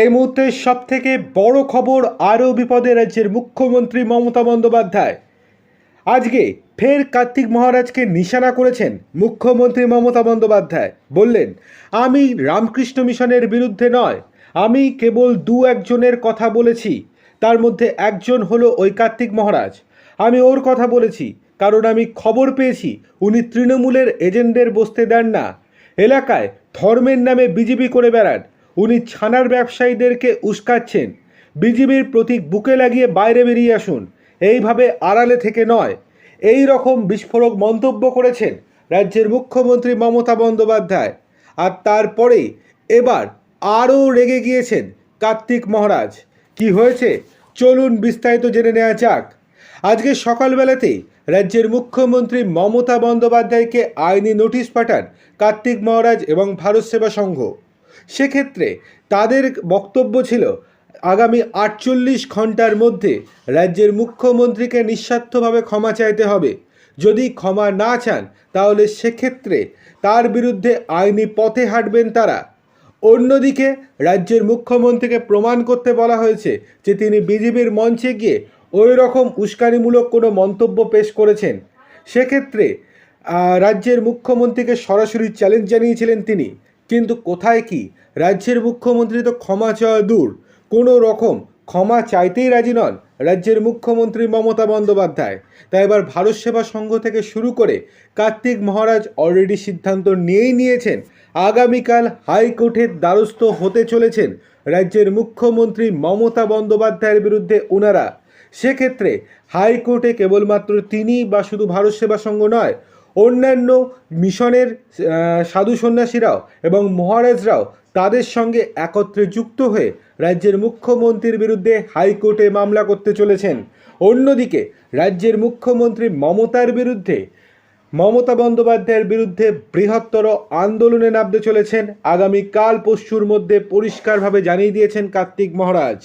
এই মুহূর্তে সব থেকে বড় খবর আরও বিপদে রাজ্যের মুখ্যমন্ত্রী মমতা বন্দ্যোপাধ্যায়। আজকে ফের কার্তিক মহারাজকে নিশানা করেছেন মুখ্যমন্ত্রী মমতা বন্দ্যোপাধ্যায়। বললেন, আমি রামকৃষ্ণ মিশনের বিরুদ্ধে নয়, আমি কেবল দু একজনের কথা বলেছি, তার মধ্যে একজন হলো ওই কার্তিক মহারাজ। আমি ওর কথা বলেছি, কারণ আমি খবর পেয়েছি, উনি তৃণমূলের এজেন্টদের বসতে দেন না। এলাকায় ধর্মের নামে বিজেপি করে বেড়ান উনি ছানার ব্যবসায়ীদেরকে উস্কাচ্ছেন। বিজেপির প্রতীক বুকে লাগিয়ে বাইরে বেরিয়ে আসুন। এইভাবে আড়ালে থেকে নয়। এই রকম বিস্ফোরক মন্তব্য করেছেন রাজ্যের মুখ্যমন্ত্রী মমতা বন্দ্যোপাধ্যায়। আর তারপরেই এবার আরও রেগে গিয়েছেন কার্তিক মহারাজ। কি হয়েছে? চলুন বিস্তারিত জেনে নেওয়া যাক। আজকে সকালবেলাতেই রাজ্যের মুখ্যমন্ত্রী মমতা বন্দ্যোপাধ্যায়কে আইনি নোটিশ পাঠান কার্তিক মহারাজ এবং ভারত সেবা সংঘ। সেক্ষেত্রে তাদের বক্তব্য ছিল, আগামী আটচল্লিশ ঘণ্টার মধ্যে রাজ্যের মুখ্যমন্ত্রীকে নিঃস্বার্থভাবে ক্ষমা চাইতে হবে। যদি ক্ষমা না চান, তাহলে সেক্ষেত্রে তার বিরুদ্ধে আইনি পথে হাঁটবেন তারা। অন্যদিকে রাজ্যের মুখ্যমন্ত্রীকে প্রমাণ করতে বলা হয়েছে যে তিনি বিজেপির মঞ্চে গিয়ে ওই রকম উস্কানিমূলক কোনো মন্তব্য পেশ করেছেন। সেক্ষেত্রে রাজ্যের মুখ্যমন্ত্রীকে সরাসরি চ্যালেঞ্জ জানিয়েছিলেন তিনি। কিন্তু কোথায় কি? রাজ্যের মুখ্যমন্ত্রী তো ক্ষমা চাওয়া দূর। কোনো রকম ক্ষমা চাইতেই রাজি নন রাজ্যের মুখ্যমন্ত্রী মমতা বন্দ্যোপাধ্যায়। তাই এবার ভারত সেবা সংঘ থেকে শুরু করে কার্তিক মহারাজ অলরেডি সিদ্ধান্ত নিয়েই নিয়েছেন। আগামীকাল হাইকোর্টের দ্বারস্থ হতে চলেছেন রাজ্যের মুখ্যমন্ত্রী মমতা বন্দ্যোপাধ্যায়ের বিরুদ্ধে ওনারা সেক্ষেত্রে হাইকোর্টে কেবলমাত্র তিনি বা শুধু ভারত সেবা সংঘ নয় অন্যান্য মিশনের সাধু সন্ন্যাসীরাও এবং মহারাজরাও তাদের সঙ্গে একত্রে যুক্ত হয়ে রাজ্যের মুখ্যমন্ত্রীর বিরুদ্ধে হাইকোর্টে মামলা করতে চলেছেন। অন্যদিকে রাজ্যের মুখ্যমন্ত্রী মমতার বিরুদ্ধে, মমতা বন্দ্যোপাধ্যায়ের বিরুদ্ধে বৃহত্তর আন্দোলনে নামতে চলেছেন। আগামী কাল পরশুর মধ্যে পরিষ্কারভাবে জানিয়ে দিয়েছেন কার্তিক মহারাজ।